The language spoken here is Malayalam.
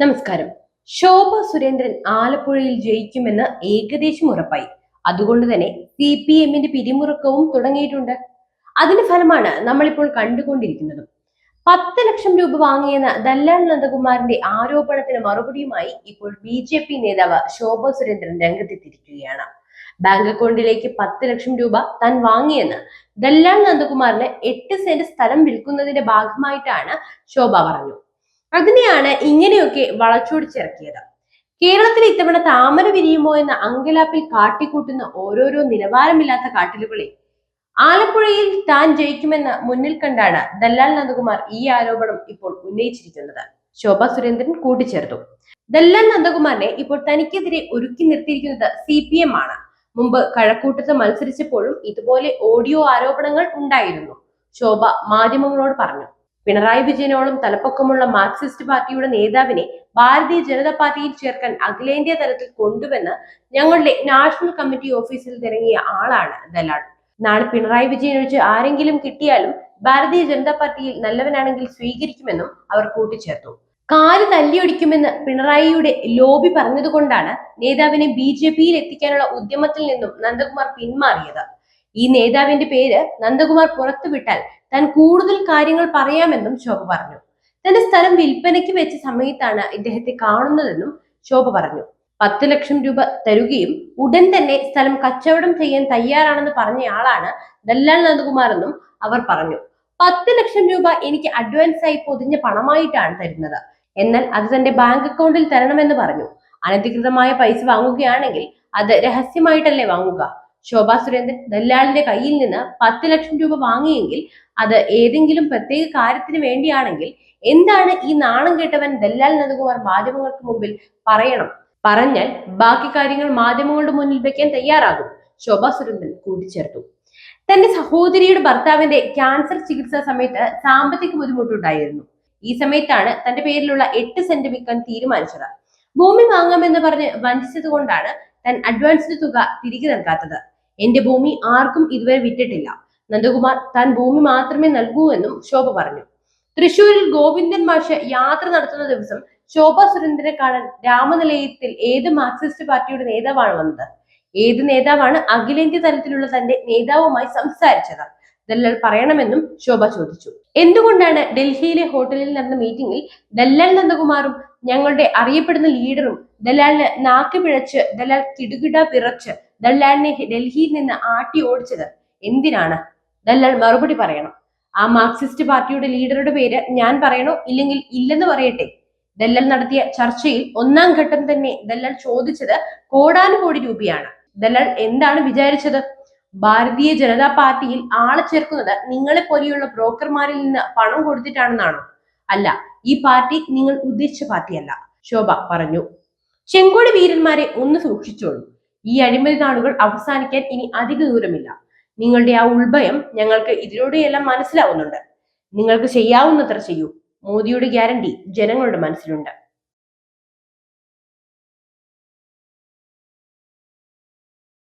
നമസ്കാരം. ശോഭ സുരേന്ദ്രൻ ആലപ്പുഴയിൽ ജയിക്കുമെന്ന് ഏകദേശം ഉറപ്പായി. അതുകൊണ്ട് തന്നെ സി പി എമ്മിന്റെ പിരിമുറുക്കവും തുടങ്ങിയിട്ടുണ്ട്. അതിന്റെ ഫലമാണ് നമ്മളിപ്പോൾ കണ്ടുകൊണ്ടിരിക്കുന്നത്. പത്ത് ലക്ഷം രൂപ വാങ്ങിയെന്ന ദല്ലാൽ നന്ദകുമാറിന്റെ ആരോപണത്തിന് മറുപടിയുമായി ഇപ്പോൾ ബി ജെ പി നേതാവ് ശോഭ സുരേന്ദ്രൻ രംഗത്തെത്തിയിരിക്കുകയാണ്. ബാങ്ക് അക്കൗണ്ടിലേക്ക് പത്ത് ലക്ഷം രൂപ താൻ വാങ്ങിയെന്ന് ദല്ലാൽ നന്ദകുമാറിന് എട്ട് സെന്റ് സ്ഥലം വിൽക്കുന്നതിന്റെ ഭാഗമായിട്ടാണ് ശോഭ പറഞ്ഞു. അതിനെയാണ് ഇങ്ങനെയൊക്കെ വളച്ചൊടിച്ചിറക്കിയത്. കേരളത്തിൽ ഇത്തവണ താമര വിരിയുമോ എന്ന അങ്കലാപ്പിൽ കാട്ടിക്കൂട്ടുന്ന ഓരോരോ നിലവാരമില്ലാത്ത കാട്ടിലുകളെ ആലപ്പുഴയിൽ താൻ ജയിക്കുമെന്ന് മുന്നിൽ കണ്ടാണ് ദല്ലാൽ നന്ദകുമാർ ഈ ആരോപണം ഇപ്പോൾ ഉന്നയിച്ചിരിക്കുന്നത്. ശോഭ സുരേന്ദ്രൻ കൂട്ടിച്ചേർത്തു. ദല്ലാൽ നന്ദകുമാറിനെ ഇപ്പോൾ തനിക്കെതിരെ ഒരുക്കി നിർത്തിയിരിക്കുന്നത് സി പി എം ആണ്. മുമ്പ് കഴക്കൂട്ടത്ത് മത്സരിച്ചപ്പോഴും ഇതുപോലെ ഓഡിയോ ആരോപണങ്ങൾ ഉണ്ടായിരുന്നു. ശോഭ മാധ്യമങ്ങളോട് പറഞ്ഞു. പിണറായി വിജയനോളം തലപ്പൊക്കമുള്ള മാർക്സിസ്റ്റ് പാർട്ടിയുടെ നേതാവിനെ ഭാരതീയ ജനതാ പാർട്ടിയിൽ ചേർക്കാൻ അഖിലേന്ത്യാ തലത്തിൽ കൊണ്ടുവന്ന് ഞങ്ങളുടെ നാഷണൽ കമ്മിറ്റി ഓഫീസിൽ തിരങ്ങിയ ആളാണ് ദലാൾ നാളെ പിണറായി വിജയൻ ഒഴിച്ച് ആരെങ്കിലും കിട്ടിയാലും ഭാരതീയ ജനതാ പാർട്ടിയിൽ നല്ലവനാണെങ്കിൽ സ്വീകരിക്കുമെന്നും അവർ കൂട്ടിച്ചേർത്തു. കാൽ തല്ലിയൊടിക്കുമെന്ന് പിണറായിയുടെ ലോബി പറഞ്ഞതുകൊണ്ടാണ് നേതാവിനെ ബി ജെ പിയിൽ എത്തിക്കാനുള്ള ഉദ്യമത്തിൽ നിന്നും നന്ദകുമാർ പിന്മാറിയത്. ഈ നേതാവിന്റെ പേര് നന്ദകുമാർ പുറത്തുവിട്ടാൽ താൻ കൂടുതൽ കാര്യങ്ങൾ പറയാമെന്നും ശോഭ പറഞ്ഞു. തന്റെ സ്ഥലം വിൽപ്പനയ്ക്ക് വെച്ച സമയത്താണ് ഇദ്ദേഹത്തെ കാണുന്നതെന്നും ശോഭ പറഞ്ഞു. പത്ത് ലക്ഷം രൂപ തരുകയും ഉടൻ തന്നെ സ്ഥലം കച്ചവടം ചെയ്യാൻ തയ്യാറാണെന്ന് പറഞ്ഞയാളാണ് ദല്ലാൽ നന്ദകുമാർ എന്നും അവർ പറഞ്ഞു. പത്ത് ലക്ഷം രൂപ എനിക്ക് അഡ്വാൻസ് ആയി പൊതിഞ്ഞ പണമായിട്ടാണ് തരുന്നത്. എന്നാൽ അത് തന്റെ ബാങ്ക് അക്കൗണ്ടിൽ തരണമെന്ന് പറഞ്ഞു. അനധികൃതമായ പൈസ വാങ്ങുകയാണെങ്കിൽ അത് രഹസ്യമായിട്ടല്ലേ വാങ്ങുക? ശോഭാ സുരേന്ദ്രൻ ദല്ലാളിന്റെ കയ്യിൽ നിന്ന് പത്ത് ലക്ഷം രൂപ വാങ്ങിയെങ്കിൽ അത് ഏതെങ്കിലും പ്രത്യേക കാര്യത്തിന് വേണ്ടിയാണെങ്കിൽ എന്താണ് ഈ നാണം കേട്ടവൻ ദല്ലാൽ നന്ദകുമാർ മാധ്യമങ്ങൾക്ക് മുമ്പിൽ പറയണം? പറഞ്ഞാൽ ബാക്കി കാര്യങ്ങൾ മാധ്യമങ്ങളുടെ മുന്നിൽ വെക്കാൻ തയ്യാറാകും. ശോഭാ സുരേന്ദ്രൻ കൂട്ടിച്ചേർത്തു. തന്റെ സഹോദരിയുടെ ഭർത്താവിന്റെ ക്യാൻസർ ചികിത്സാ സമയത്ത് സാമ്പത്തിക ബുദ്ധിമുട്ടുണ്ടായിരുന്നു. ഈ സമയത്താണ് തന്റെ പേരിലുള്ള എട്ട് സെന്റ് വിൽക്കാൻ തീരുമാനിച്ചത്. ഭൂമി വാങ്ങാമെന്ന് പറഞ്ഞ് വഞ്ചിച്ചത് കൊണ്ടാണ് താൻ അഡ്വാൻസ്ഡ് തുക തിരികെ നൽകാത്തത്. എന്റെ ഭൂമി ആർക്കും ഇതുവരെ വിറ്റിട്ടില്ല. നന്ദകുമാർ താൻ ഭൂമി മാത്രമേ നൽകൂ എന്നും ശോഭ പറഞ്ഞു. തൃശൂരിൽ ഗോവിന്ദൻ മാഷ് യാത്ര നടത്തുന്ന ദിവസം ശോഭ സുരേന്ദ്രനെ കാണാൻ രാമനിലയത്തിൽ ഏത് മാർക്സിസ്റ്റ് പാർട്ടിയുടെ നേതാവാണ് വന്നത്? ഏത് നേതാവാണ് അഖിലേന്ത്യാ തലത്തിലുള്ള തന്റെ നേതാവുമായി സംസാരിച്ചത്? ദല്ലാൽ പറയണമെന്നും ശോഭ ചോദിച്ചു. എന്തുകൊണ്ടാണ് ഡൽഹിയിലെ ഹോട്ടലിൽ നടന്ന മീറ്റിംഗിൽ ദല്ലാൽ നന്ദകുമാറും ഞങ്ങളുടെ അറിയപ്പെടുന്ന ലീഡറും ദലാലിന് നാക്ക് പിഴച്ച് ദലാൽ കിടുകിട വിറച്ച് ദല്ലാലിനെ ഡൽഹിയിൽ നിന്ന് ആട്ടി ഓടിച്ചത്? എന്തിനാണ്? ദല്ലാൽ മറുപടി പറയണം. ആ മാർക്സിസ്റ്റ് പാർട്ടിയുടെ ലീഡറുടെ പേര് ഞാൻ പറയണോ? ഇല്ലെങ്കിൽ ഇല്ലെന്ന് പറയട്ടെ. ദല്ലൽ നടത്തിയ ചർച്ചയിൽ ഒന്നാം ഘട്ടം തന്നെ ദല്ലൽ ചോദിച്ചത് കോടാനുകോടി രൂപയാണ്. ദല്ലൽ എന്താണ് വിചാരിച്ചത്? ഭാരതീയ ജനതാ പാർട്ടിയിൽ ആളെ ചേർക്കുന്നത് നിങ്ങളെ പോലെയുള്ള ബ്രോക്കർമാരിൽ നിന്ന് പണം കൊടുത്തിട്ടാണെന്നാണോ? അല്ല ഈ പാർട്ടി നിങ്ങൾ ഉദ്ദേശിച്ച പാർട്ടിയല്ല. ശോഭ പറഞ്ഞു. ചെങ്കോടി വീരന്മാരെ ഒന്ന് സൂക്ഷിച്ചോളൂ. ഈ അഴിമതി നാളുകൾ അവസാനിക്കാൻ ഇനി അധിക ദൂരമില്ല. നിങ്ങളുടെ ആ ഉൾഭയം ഞങ്ങൾക്ക് ഇതിലൂടെയെല്ലാം മനസ്സിലാവുന്നുണ്ട്. നിങ്ങൾക്ക് ചെയ്യാവുന്നത്ര ചെയ്യൂ. മോദിയുടെ ഗ്യാരണ്ടി ജനങ്ങളുടെ മനസ്സിലുണ്ട്.